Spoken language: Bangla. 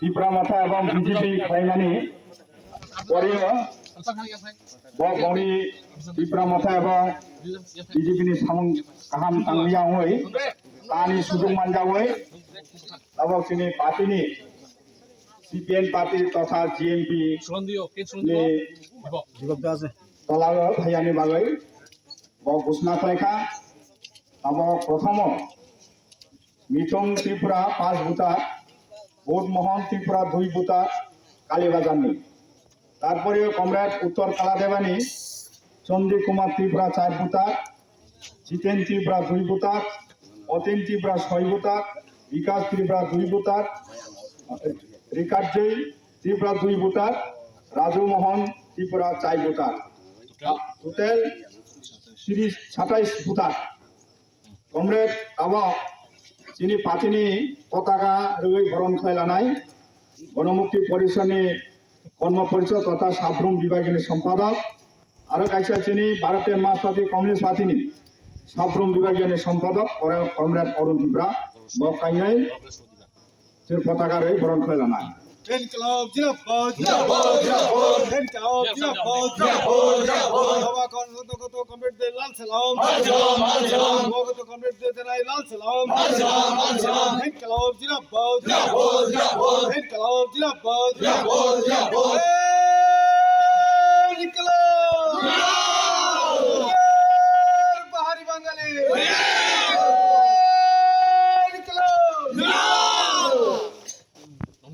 পিপড়ামাথা এবং বিজেপি ভাইমানি পরেও বৌনি পিপড়ামাথা এবং বিজেপিনি সামং কাহাম তাংলিয়া হই তানি সুযোগ মানজা হই। এবং তিনি পার্টিনি। সিপিএন পার্টি তথা জিএমপি তলাগ ভাইয়ানি বাগৈ ঘোষণা খাইখা এবং প্রথম মিথুন ত্রিপুরা পাঁচ ভূতার ভোটমোহন ত্রিপুরা দুই ভূতার, কালীবাজারনি। তারপরে কমরেড উত্তর কালাদেবানি চন্দ্রী কুমার ত্রিপুরা চার ভূতার, জিতেন ত্রিপুরা দুই ভূতার, অতীন ত্রিপুরা ছয় ভূতার, বিকাশ ত্রিপুরা দুই ভূতার রিকার্জয়ী ত্রিপুরা দুই ভূতার, রাজু মোহন ত্রিপুরা চার ভূতার। টোটেল তিরিশ সাতাইশ ভূতার। কমরেড আবা যিনি পাতিনি পতাকা রুই বরণ খাইলানাই গণমুক্তি পরিষদनि কর্ম পরিষদ তথা সাব্রুম বিভাগীয় সম্পাদক আরও কাইসা চিনি ভারতীয় মার্ক্সবাদী কমিউনিস্ট পার্টিনি সাব্রুম বিভাগীয় সম্পাদক কমরেড অরুণ ত্রিপুরা বকাইনাই পতাকা রই কমিটি দে লাল সালাম লাল সালাম। অবগত কমরেডদের জানাই লাল সালাম। ইনকলাব জিন্দাবাদ। জিন্দাবাদ জিন্দাবাদ। ইনকলাব জিন্দাবাদ। জিন্দাবাদ জিন্দাবাদ। ইনকলাব বাহারি বাঙালি। ইনকলাব